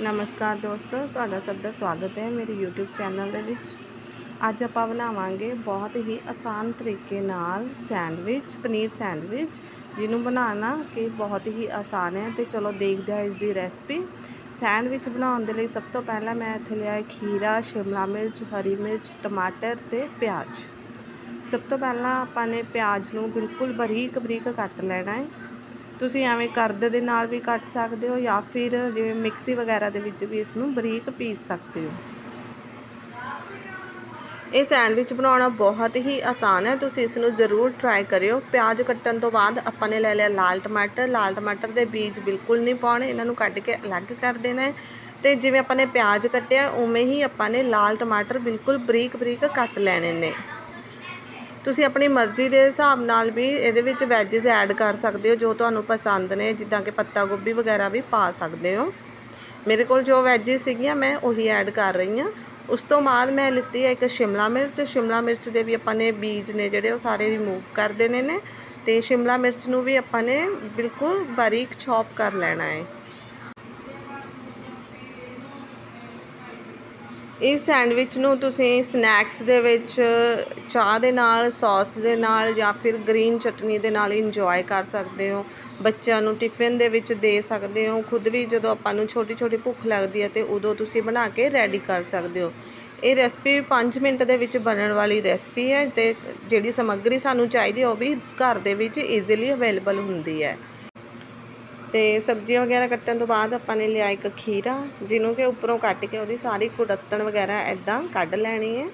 ਨਮਸਕਾਰ ਦੋਸਤੋ, ਤੁਹਾਡਾ ਸਭ ਦਾ ਸਵਾਗਤ ਹੈ ਮੇਰੇ YouTube ਚੈਨਲ ਦੇ ਵਿੱਚ। ਅੱਜ ਆਪਾਂ ਬਣਾਵਾਂਗੇ ਬਹੁਤ ਹੀ ਆਸਾਨ ਤਰੀਕੇ ਨਾਲ ਸੈਂਡਵਿਚ, ਪਨੀਰ ਸੈਂਡਵਿਚ, ਜਿਹਨੂੰ ਬਣਾਉਣਾ ਕਿ ਬਹੁਤ ਹੀ ਆਸਾਨ ਹੈ ਤੇ ਚਲੋ ਦੇਖਦੇ ਹਾਂ ਇਸ ਦੀ ਰੈਸਪੀ। ਸੈਂਡਵਿਚ ਬਣਾਉਣ ਦੇ ਲਈ ਸਭ ਤੋਂ ਪਹਿਲਾਂ ਮੈਂ ਇੱਥੇ ਲਿਆ ਖੀਰਾ, ਸ਼ਿਮਲਾ ਮਿਰਚ, ਹਰੀ ਮਿਰਚ, ਟਮਾਟਰ ਤੇ ਪਿਆਜ਼। ਸਭ ਤੋਂ ਪਹਿਲਾਂ ਆਪਾਂ ਨੇ ਪਿਆਜ਼ ਨੂੰ ਬਿਲਕੁਲ ਬਰੀਕ ਬਰੀਕ ਕੱਟ ਲੈਣਾ ਹੈ। ਤੁਸੀਂ ਐਵੇਂ ਕਰਦ ਦੇ ਨਾਲ ਵੀ ਕੱਟ ਸਕਦੇ ਹੋ ਜਾਂ ਫਿਰ ਜਿਵੇਂ ਮਿਕਸੀ ਵਗੈਰਾ ਦੇ ਵਿੱਚ ਵੀ ਇਸ ਨੂੰ ਬਰੀਕ ਪੀਸ ਸਕਦੇ ਹੋ। ਇਹ ਸੈਂਡਵਿਚ ਬਣਾਉਣਾ ਬਹੁਤ ਹੀ ਆਸਾਨ ਹੈ। ਤੁਸੀਂ ਇਸ ਨੂੰ ਜ਼ਰੂਰ ਟਰਾਈ ਕਰਿਓ। ਪਿਆਜ਼ ਕੱਟਣ ਤੋਂ ਬਾਅਦ ਆਪਾਂ ਨੇ ਲੈ ਲਿਆ ਲਾਲ ਟਮਾਟਰ। ਲਾਲ ਟਮਾਟਰ ਦੇ ਬੀਜ ਬਿਲਕੁਲ ਨਹੀਂ ਪਾਉਣੇ। ਇਹਨਾਂ ਨੂੰ ਕੱਢ ਕੇ ਅਲੱਗ ਕਰ ਦੇਣਾ ਹੈ। ਤੇ ਜਿਵੇਂ ਆਪਾਂ ਨੇ ਪਿਆਜ਼ ਕੱਟਿਆ, ਉਵੇਂ ਹੀ ਆਪਾਂ ਨੇ ਲਾਲ ਟਮਾਟਰ ਬਿਲਕੁਲ ਬਰੀਕ ਬਰੀਕ ਕੱਟ ਲੈਣੇ ਨੇ। ਤੁਸੀਂ ਆਪਣੀ ਮਰਜ਼ੀ ਦੇ ਹਿਸਾਬ ਨਾਲ ਵੀ ਇਹਦੇ ਵਿੱਚ ਵੈਜਿਸ ਐਡ ਕਰ ਸਕਦੇ ਹੋ, ਜੋ ਤੁਹਾਨੂੰ ਪਸੰਦ ਨੇ, ਜਿੱਦਾਂ ਕਿ ਪੱਤਾ ਗੋਭੀ ਵਗੈਰਾ ਵੀ ਪਾ ਸਕਦੇ ਹੋ। ਮੇਰੇ ਕੋਲ ਜੋ ਵੈਜਿਸ ਸੀਗੀਆਂ, ਮੈਂ ਉਹੀ ਐਡ ਕਰ ਰਹੀ ਹਾਂ। ਉਸ ਤੋਂ ਬਾਅਦ ਮੈਂ ਲਿੱਤੀ ਹੈ ਇੱਕ ਸ਼ਿਮਲਾ ਮਿਰਚ। ਸ਼ਿਮਲਾ ਮਿਰਚ ਦੇ ਵੀ ਆਪਾਂ ਨੇ ਬੀਜ ਨੇ ਜਿਹੜੇ, ਉਹ ਸਾਰੇ ਰਿਮੂਵ ਕਰ ਦੇਣੇ ਨੇ। ਤੇ ਸ਼ਿਮਲਾ ਮਿਰਚ ਨੂੰ ਵੀ ਆਪਾਂ ਨੇ ਬਿਲਕੁਲ ਬਾਰੀਕ ਚੌਪ ਕਰ ਲੈਣਾ ਹੈ। ਇਸ ਸੈਂਡਵਿਚ ਨੂੰ ਤੁਸੀਂ ਸਨੈਕਸ ਦੇ ਵਿੱਚ, ਚਾਹ ਦੇ ਨਾਲ, ਸੌਸ ਦੇ ਨਾਲ ਜਾਂ ਫਿਰ ਗ੍ਰੀਨ ਚਟਨੀ ਦੇ ਨਾਲ ਇੰਜੋਏ ਕਰ ਸਕਦੇ ਹੋ। ਬੱਚਿਆਂ ਨੂੰ ਟਿਫਿਨ ਦੇ ਵਿੱਚ ਦੇ ਸਕਦੇ ਹੋ। ਖੁਦ ਵੀ ਜਦੋਂ ਆਪਾਂ ਨੂੰ ਛੋਟੀ ਛੋਟੀ ਭੁੱਖ ਲੱਗਦੀ ਹੈ ਤੇ ਉਦੋਂ ਤੁਸੀਂ ਬਣਾ ਕੇ ਰੈਡੀ ਕਰ ਸਕਦੇ ਹੋ। ਇਹ ਰੈਸਪੀ 5 ਮਿੰਟ ਦੇ ਵਿੱਚ ਬਣਨ ਵਾਲੀ ਰੈਸਪੀ ਹੈ ਤੇ ਜਿਹੜੀ ਸਮੱਗਰੀ ਸਾਨੂੰ ਚਾਹੀਦੀ ਉਹ ਵੀ ਘਰ ਦੇ ਵਿੱਚ ਈਜ਼ੀਲੀ ਅਵੇਲੇਬਲ ਹੁੰਦੀ ਹੈ। ਤੇ ਸਬਜ਼ੀਆਂ ਵਗੈਰਾ ਕੱਟਣ ਤੋਂ ਬਾਅਦ ਆਪਾਂ ਨੇ ਲਿਆ ਇੱਕ ਖੀਰਾ, ਜਿਹਨੂੰ ਕਿ ਉੱਪਰੋਂ ਕੱਟ ਕੇ ਉਹਦੀ ਸਾਰੀ ਕੁੜੱਤਣ ਵਗੈਰਾ ਐਦਾਂ ਕੱਢ ਲੈਣੀ ਹੈ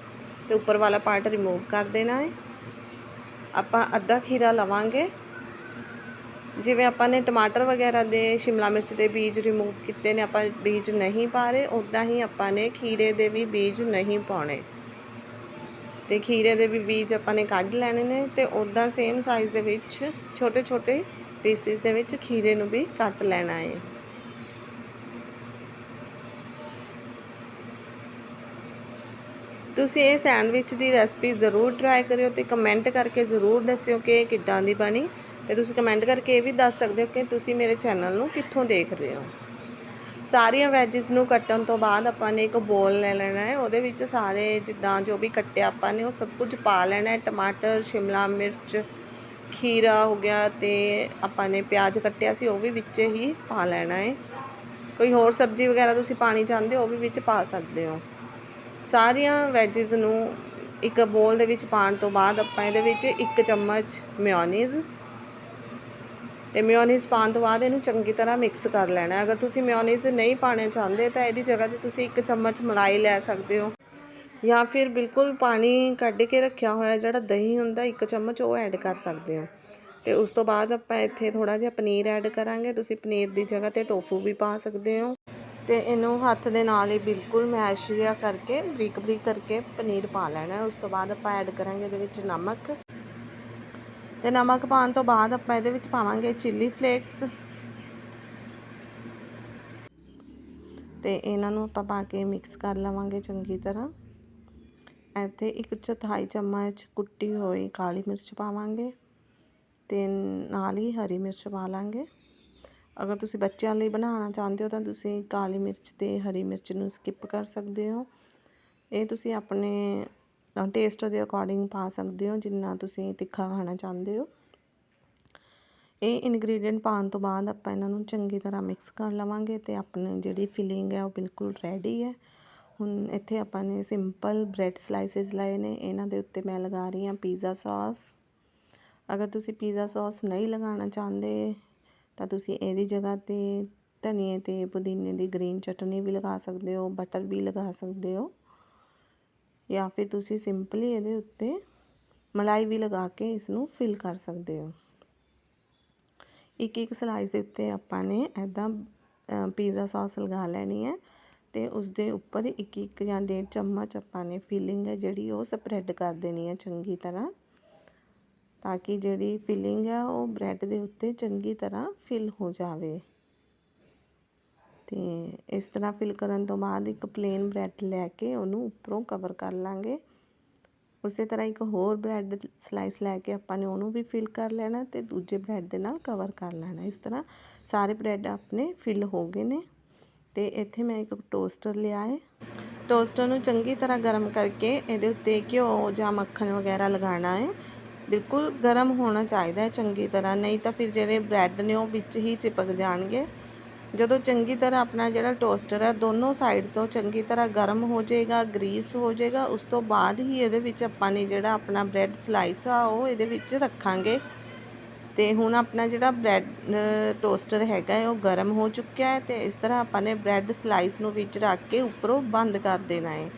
ਤੇ ਉੱਪਰ ਵਾਲਾ ਪਾਰਟ ਰਿਮੂਵ ਕਰ ਦੇਣਾ ਹੈ। ਆਪਾਂ ਅੱਧਾ ਖੀਰਾ ਲਵਾਂਗੇ। ਜਿਵੇਂ ਆਪਾਂ ਨੇ ਟਮਾਟਰ ਵਗੈਰਾ ਦੇ ਸ਼ਿਮਲਾ ਮਿਰਚ ਦੇ ਬੀਜ ਰਿਮੂਵ ਕੀਤੇ ਨੇ, ਆਪਾਂ ਬੀਜ ਨਹੀਂ ਪਾ ਰਹੇ ਉਦਾਂ ਹੀ ਆਪਾਂ ਨੇ ਖੀਰੇ ਦੇ ਵੀ ਬੀਜ ਨਹੀਂ ਪਾਉਣੇ। ਤੇ ਖੀਰੇ ਦੇ ਵੀ ਬੀਜ ਆਪਾਂ ਨੇ ਕੱਢ ਲੈਣੇ ਨੇ ਤੇ ਉਦਾਂ ਸੇਮ ਸਾਈਜ਼ ਦੇ ਵਿੱਚ ਛੋਟੇ ਛੋਟੇ ਪੀਸਿਸ ਦੇ ਵਿੱਚ ਖੀਰੇ ਨੂੰ ਵੀ ਕੱਟ ਲੈਣਾ ਹੈ ਤੁਸੀਂ ਇਹ ਸੈਂਡਵਿਚ ਦੀ ਰੈਸਪੀ ਜ਼ਰੂਰ ਟਰਾਈ ਕਰਿਓ ਤੇ ਕਮੈਂਟ ਕਰਕੇ ਜ਼ਰੂਰ ਦੱਸਿਓ ਕਿ ਇਹ ਕਿੱਦਾਂ ਦੀ ਬਣੀ। ਤੇ ਤੁਸੀਂ ਕਮੈਂਟ ਕਰਕੇ ਇਹ ਵੀ ਦੱਸ ਸਕਦੇ ਹੋ ਕਿ ਤੁਸੀਂ ਮੇਰੇ ਚੈਨਲ ਨੂੰ ਕਿੱਥੋਂ ਦੇਖ ਰਹੇ ਹੋ। ਸਾਰੀਆਂ ਵੈਜਿਸ ਨੂੰ ਕੱਟਣ ਤੋਂ ਬਾਅਦ ਆਪਾਂ ਨੇ ਇੱਕ ਬੋਲ ਲੈ ਲੈਣਾ ਹੈ ਉਹਦੇ ਵਿੱਚ ਸਾਰੇ ਜਿੱਦਾਂ ਜੋ ਵੀ ਕੱਟਿਆ ਆਪਾਂ ਨੇ ਉਹ ਸਭ ਕੁਝ ਪਾ ਲੈਣਾ ਹੈ ਟਮਾਟਰ, ਸ਼ਿਮਲਾ ਮਿਰਚ ਖੀਰਾ ਹੋ ਗਿਆ ਤੇ ਆਪਾਂ ਨੇ ਪਿਆਜ਼ ਕੱਟਿਆ ਸੀ, ਉਹ ਵੀ ਵਿੱਚ ਹੀ ਪਾ ਲੈਣਾ ਹੈ ਕੋਈ ਹੋਰ ਸਬਜ਼ੀ ਵਗੈਰਾ ਤੁਸੀਂ ਪਾਣੀ ਚਾਹੁੰਦੇ ਹੋ, ਉਹ ਵੀ ਵਿੱਚ ਪਾ ਸਕਦੇ ਹੋ। ਸਾਰੀਆਂ ਵੈਜਿਸ ਨੂੰ ਇੱਕ ਬੋਲ ਦੇ ਵਿੱਚ ਪਾਉਣ ਤੋਂ ਬਾਅਦ ਆਪਾਂ ਇਹਦੇ ਵਿੱਚ ਇੱਕ ਚਮਚ ਮਿਓਨੀਜ਼ ਤੇ ਮਿਓਨੀਜ਼ ਪਾਉਣ ਤੋਂ ਬਾਅਦ ਇਹਨੂੰ ਚੰਗੀ ਤਰ੍ਹਾਂ ਮਿਕਸ ਕਰ ਲੈਣਾ। ਅਗਰ ਤੁਸੀਂ ਮਿਓਨੀਜ਼ ਨਹੀਂ ਪਾਣੇ ਚਾਹੁੰਦੇ, ਤਾਂ ਇਹਦੀ ਜਗ੍ਹਾ ਤੇ ਤੁਸੀਂ ਇੱਕ ਚਮਚ ਮਲਾਈ ਲੈ ਸਕਦੇ ਹੋ। ਜਾਂ ਫਿਰ ਬਿਲਕੁਲ ਪਾਣੀ ਕੱਢ ਕੇ ਰੱਖਿਆ ਹੋਇਆ ਜਿਹੜਾ ਦਹੀਂ ਹੁੰਦਾ, ਇੱਕ ਚਮਚ ਉਹ ਐਡ ਕਰ ਸਕਦੇ ਹੋ। ਅਤੇ ਉਸ ਤੋਂ ਬਾਅਦ ਆਪਾਂ ਇੱਥੇ ਥੋੜ੍ਹਾ ਜਿਹਾ ਪਨੀਰ ਐਡ ਕਰਾਂਗੇ। ਤੁਸੀਂ ਪਨੀਰ ਦੀ ਜਗ੍ਹਾ ਤੇ ਟੋਫੂ ਵੀ ਪਾ ਸਕਦੇ ਹੋ। ਅਤੇ ਇਹਨੂੰ ਹੱਥ ਦੇ ਨਾਲ ਹੀ ਬਿਲਕੁਲ ਮੈਸ਼ ਜਿਹਾ ਕਰਕੇ ਬਰੀਕ ਬਰੀਕ ਕਰਕੇ ਪਨੀਰ ਪਾ ਲੈਣਾ ਉਸ ਤੋਂ ਬਾਅਦ ਆਪਾਂ ਐਡ ਕਰਾਂਗੇ ਇਹਦੇ ਵਿੱਚ ਨਮਕ। ਤੇ ਨਮਕ ਪਾਉਣ ਤੋਂ ਬਾਅਦ ਆਪਾਂ ਇਹਦੇ ਵਿੱਚ ਪਾਵਾਂਗੇ ਚਿੱਲੀ ਫਲੇਕਸ ਤੇ ਇਹਨਾਂ ਨੂੰ ਆਪਾਂ ਪਾ ਕੇ ਮਿਕਸ ਕਰ ਲਵਾਂਗੇ ਚੰਗੀ ਤਰ੍ਹਾਂ। ਇੱਥੇ ਇੱਕ ਚੌਥਾਈ ਚਮਚ ਕੁੱਟੀ ਹੋਈ ਕਾਲੀ ਮਿਰਚ ਪਾਵਾਂਗੇ ਅਤੇ ਨਾਲ ਹੀ ਹਰੀ ਮਿਰਚ ਪਾ ਲਾਂਗੇ। ਅਗਰ ਤੁਸੀਂ ਬੱਚਿਆਂ ਲਈ ਬਣਾਉਣਾ ਚਾਹੁੰਦੇ ਹੋ ਤਾਂ ਤੁਸੀਂ ਕਾਲੀ ਮਿਰਚ ਤੇ ਹਰੀ ਮਿਰਚ ਨੂੰ ਸਕਿਪ ਕਰ ਸਕਦੇ ਹੋ। ਇਹ ਤੁਸੀਂ ਆਪਣੇ ਟੇਸਟ ਦੇ ਅਕੋਰਡਿੰਗ ਪਾ ਸਕਦੇ ਹੋ ਜਿੰਨਾ ਤੁਸੀਂ ਤਿੱਖਾ ਖਾਣਾ ਚਾਹੁੰਦੇ ਹੋ। ਇਹ ਇਨਗਰੀਡੀਅੰਟ ਪਾਉਣ ਤੋਂ ਬਾਅਦ ਆਪਾਂ ਇਹਨਾਂ ਨੂੰ ਚੰਗੀ ਤਰ੍ਹਾਂ ਮਿਕਸ ਕਰ ਲਵਾਂਗੇ ਤੇ ਆਪਣੀ ਜਿਹੜੀ ਫਿਲਿੰਗ ਹੈ ਉਹ ਬਿਲਕੁਲ ਰੈਡੀ ਹੈ। ਹੁਣ ਇੱਥੇ ਆਪਾਂ ਨੇ ਸਿੰਪਲ ਬ੍ਰੈਡ ਸਲਾਈਸਿਸ ਲਏ ਨੇ, ਇਹਨਾਂ ਦੇ ਉੱਤੇ ਮੈਂ ਲਗਾ ਰਹੀ ਹਾਂ ਪੀਜ਼ਾ ਸੌਸ ਅਗਰ ਤੁਸੀਂ ਪੀਜ਼ਾ ਸੌਸ ਨਹੀਂ ਲਗਾਉਣਾ ਚਾਹੁੰਦੇ, ਤਾਂ ਤੁਸੀਂ ਇਹਦੀ ਜਗ੍ਹਾ ਤੇ ਧਨੀਏ ਤੇ ਪੁਦੀਨੇ ਦੀ ਗ੍ਰੀਨ ਚਟਨੀ ਵੀ ਲਗਾ ਸਕਦੇ ਹੋ ਬਟਰ ਵੀ ਲਗਾ ਸਕਦੇ ਹੋ। ਜਾਂ ਫਿਰ ਤੁਸੀਂ ਸਿੰਪਲੀ ਇਹਦੇ ਉੱਤੇ ਮਲਾਈ ਵੀ ਲਗਾ ਕੇ ਇਸ ਨੂੰ ਫਿਲ ਕਰ ਸਕਦੇ ਹੋ। ਇੱਕ ਇੱਕ ਸਲਾਈਸ ਦੇ ਉੱਤੇ ਆਪਾਂ ਨੇ ਐਦਾਂ ਪੀਜ਼ਾ ਸੌਸ ਲਗਾ ਲੈਣੀ ਹੈ। ਅਤੇ ਉਸ ਦੇ ਉੱਪਰ ਇੱਕ ਇੱਕ ਜਾਂ ਡੇਢ ਚਮਚ ਆਪਾਂ ਨੇ ਫਿਲਿੰਗ ਹੈ ਜਿਹੜੀ ਉਹ ਸਪਰੈਡ ਕਰ ਦੇਣੀ ਹੈ ਚੰਗੀ ਤਰ੍ਹਾਂ। ਤਾਂ ਕਿ ਜਿਹੜੀ ਫਿਲਿੰਗ ਹੈ ਉਹ ਬ੍ਰੈਡ ਦੇ ਉੱਤੇ ਚੰਗੀ ਤਰ੍ਹਾਂ ਫਿਲ ਹੋ ਜਾਵੇ। ਤੇ ਇਸ ਤਰ੍ਹਾਂ ਫਿਲ ਕਰਨ ਤੋਂ ਬਾਅਦ ਇੱਕ ਪਲੇਨ ਬ੍ਰੈਡ ਲੈ ਕੇ ਉਹਨੂੰ ਉੱਪਰੋਂ ਕਵਰ ਕਰ ਲਾਂਗੇ। ਉਸੇ ਤਰ੍ਹਾਂ ਇੱਕ ਹੋਰ ਬ੍ਰੈਡ ਸਲਾਈਸ ਲੈ ਕੇ ਆਪਾਂ ਨੇ ਉਹਨੂੰ ਵੀ ਫਿਲ ਕਰ ਲੈਣਾ ਤੇ ਦੂਜੇ ਬ੍ਰੈਡ ਦੇ ਨਾਲ ਕਵਰ ਕਰ ਲੈਣਾ। ਇਸ ਤਰ੍ਹਾਂ ਸਾਰੇ ਬ੍ਰੈਡ ਆਪਣੇ ਫਿਲ ਹੋ ਗਏ ਨੇ। ਤੇ ਇੱਥੇ ਮੈਂ ਇੱਕ ਟੋਸਟਰ ਲਿਆ ਹੈ ਟੋਸਟਰ ਨੂੰ ਚੰਗੀ ਤਰ੍ਹਾਂ ਗਰਮ ਕਰਕੇ ਇਹਦੇ ਉੱਤੇ ਘਿਓ ਜਾਂ ਮੱਖਣ ਵਗੈਰਾ ਲਗਾਉਣਾ ਹੈ। ਬਿਲਕੁਲ ਗਰਮ ਹੋਣਾ ਚਾਹੀਦਾ ਹੈ ਚੰਗੀ ਤਰ੍ਹਾਂ, ਨਹੀਂ ਤਾਂ ਫਿਰ ਜਿਹੜੇ ਬ੍ਰੈਡ ਨੇ ਉਹ ਵਿੱਚ ਹੀ ਚਿਪਕ ਜਾਣਗੇ। ਜਦੋਂ ਚੰਗੀ ਤਰ੍ਹਾਂ ਆਪਣਾ ਜਿਹੜਾ ਟੋਸਟਰ ਹੈ, ਦੋਨੋਂ ਸਾਈਡ ਤੋਂ ਚੰਗੀ ਤਰ੍ਹਾਂ ਗਰਮ ਹੋ ਜਾਏਗਾ ਗਰੀਸ ਹੋ ਜਾਏਗਾ, ਉਸ ਤੋਂ ਬਾਅਦ ਹੀ ਇਹਦੇ ਵਿੱਚ ਆਪਾਂ ਨੇ ਜਿਹੜਾ ਆਪਣਾ ਬ੍ਰੈਡ ਸਲਾਈਸ ਆ, ਉਹ ਇਹਦੇ ਵਿੱਚ ਰੱਖਾਂਗੇ। ਤੇ ਹੁਣ ਆਪਣਾ ਜਿਹੜਾ ਬ੍ਰੈਡ ਟੋਸਟਰ ਹੈਗਾ ਹੈ, ਉਹ ਗਰਮ ਹੋ ਚੁੱਕਿਆ ਹੈ ਤੇ ਇਸ ਤਰ੍ਹਾਂ ਆਪਾਂ ਨੇ ਬ੍ਰੈਡ ਸਲਾਈਸ ਨੂੰ ਵਿੱਚ ਰੱਖ ਕੇ ਉੱਪਰੋਂ ਬੰਦ ਕਰ ਦੇਣਾ ਹੈ।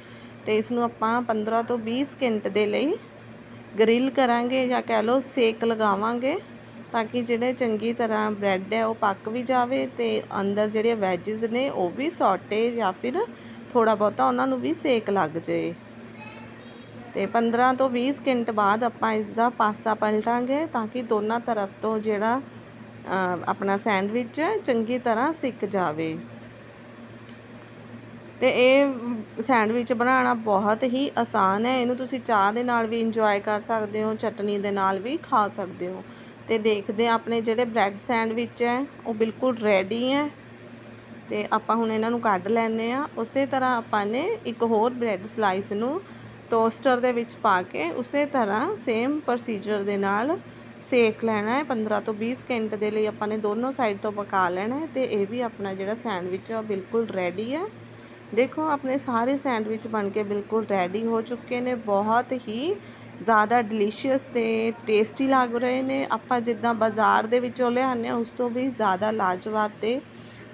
ਤੇ ਇਸ ਨੂੰ ਆਪਾਂ 15 ਤੋਂ 20 ਸਕਿੰਟ ਦੇ ਲਈ ਗ੍ਰਿਲ ਕਰਾਂਗੇ ਜਾਂ ਕਹਿ ਲਓ ਸੇਕ ਲਗਾਵਾਂਗੇ ਤਾਂ ਕਿ ਜਿਹੜੇ ਚੰਗੀ ਤਰ੍ਹਾਂ ਬ੍ਰੈਡ ਹੈ, ਉਹ ਪੱਕ ਵੀ ਜਾਵੇ ਤੇ ਅੰਦਰ ਜਿਹੜੇ ਵੈਜਸ ਨੇ ਉਹ ਵੀ ਸੌਟੇ ਜਾਂ ਫਿਰ ਥੋੜਾ ਬਹੁਤਾ ਉਹਨਾਂ ਨੂੰ ਵੀ ਸੇਕ ਲੱਗ ਜਾਏ। ਤੇ 15 ਤੋਂ 20 ਸਕਿੰਟ ਬਾਅਦ ਆਪਾਂ ਇਸ ਦਾ ਪਾਸਾ ਪਲਟਾਂਗੇ ਤਾਂ ਕਿ ਦੋਨਾਂ ਤਰਫ ਤੋਂ ਜਿਹੜਾ ਆਪਣਾ ਸੈਂਡਵਿਚ ਚੰਗੀ ਤਰ੍ਹਾਂ ਸਿੱਕ ਜਾਵੇ। ਤੇ ਇਹ ਸੈਂਡਵਿਚ ਬਣਾਉਣਾ ਬਹੁਤ ਹੀ ਆਸਾਨ ਹੈ। ਇਹਨੂੰ ਤੁਸੀਂ ਚਾਹ ਦੇ ਨਾਲ ਵੀ ਇੰਜੋਏ ਕਰ ਸਕਦੇ ਹੋ, ਚਟਨੀ ਦੇ ਨਾਲ ਵੀ ਖਾ ਸਕਦੇ ਹੋ। ਤੇ ਦੇਖਦੇ ਹਾਂ ਆਪਣੇ ਜਿਹੜੇ ਬ੍ਰੈਡ ਸੈਂਡਵਿਚ ਹੈ, ਉਹ ਬਿਲਕੁਲ ਰੈਡੀ ਹੈ। ਤੇ ਆਪਾਂ ਹੁਣ ਇਹਨਾਂ ਨੂੰ ਕੱਢ ਲੈਣੇ ਆ ਉਸੇ ਤਰ੍ਹਾਂ ਆਪਾਂ ਨੇ ਇੱਕ ਹੋਰ ਬ੍ਰੈਡ ਸਲਾਈਸ ਨੂੰ ਟੋਸਟਰ ਦੇ ਵਿੱਚ ਪਾ ਕੇ ਉਸੇ ਤਰ੍ਹਾਂ ਸੇਮ ਪ੍ਰੋਸੀਜਰ ਦੇ ਨਾਲ ਸੇਕ ਲੈਣਾ ਹੈ। 15 ਤੋਂ 20 ਸਕਿੰਟ ਦੇ ਲਈ ਆਪਾਂ ਨੇ ਦੋਨੋਂ ਸਾਈਡ ਤੋਂ ਪਕਾ ਲੈਣਾ ਹੈ ਤੇ ਇਹ ਵੀ ਆਪਣਾ ਜਿਹੜਾ ਸੈਂਡਵਿਚ ਹੈ ਉਹ ਬਿਲਕੁਲ ਰੈਡੀ ਹੈ ਦੇਖੋ, ਆਪਣੇ ਸਾਰੇ ਸੈਂਡਵਿਚ ਬਣ ਕੇ ਬਿਲਕੁਲ ਰੈਡੀ ਹੋ ਚੁੱਕੇ ਨੇ। ਬਹੁਤ ਹੀ ਜ਼ਿਆਦਾ ਡਿਲੀਸ਼ੀਅਸ ਤੇ ਟੇਸਟੀ ਲੱਗ ਰਹੇ ਨੇ। ਆਪਾਂ ਜਿੱਦਾਂ ਬਾਜ਼ਾਰ ਦੇ ਵਿੱਚੋਂ ਲਿਆਉਂਦੇ ਹਾਂ, ਉਸ ਤੋਂ ਵੀ ਜ਼ਿਆਦਾ ਲਾਜਵਾਬ ਤੇ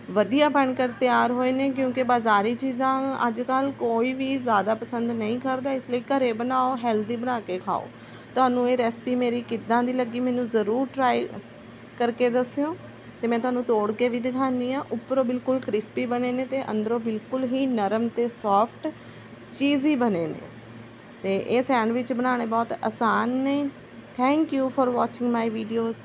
ਵਧੀਆ ਬਣ ਕਰ ਤਿਆਰ ਹੋਏ ਨੇ ਕਿਉਂਕਿ ਬਾਜ਼ਾਰੀ ਚੀਜ਼ਾਂ ਅੱਜ ਕੱਲ੍ਹ ਕੋਈ ਵੀ ਜ਼ਿਆਦਾ ਪਸੰਦ ਨਹੀਂ ਕਰਦਾ, ਇਸ ਲਈ ਘਰੇ ਬਣਾਓ ਹੈਲਦੀ ਬਣਾ ਕੇ ਖਾਓ। ਤੁਹਾਨੂੰ ਇਹ ਰੈਸਪੀ ਮੇਰੀ ਕਿੱਦਾਂ ਦੀ ਲੱਗੀ ਮੈਨੂੰ ਜ਼ਰੂਰ ਟਰਾਈ ਕਰਕੇ ਦੱਸਿਓ ਤੇ ਮੈਂ ਤੁਹਾਨੂੰ ਤੋੜ ਕੇ ਵੀ ਦਿਖਾਨੀ ਆ। ਉੱਪਰੋਂ ਬਿਲਕੁਲ ਕ੍ਰਿਸਪੀ ਬਣੇ ਨੇ ਤੇ ਅੰਦਰੋਂ ਬਿਲਕੁਲ ਹੀ ਨਰਮ ਤੇ ਸੌਫਟ ਚੀਜ਼ੀ ਬਣੇ ਨੇ। ਤੇ ਇਹ ਸੈਂਡਵਿਚ ਬਣਾਉਣੇ ਬਹੁਤ ਆਸਾਨ ਨੇ। Thank you for watching my videos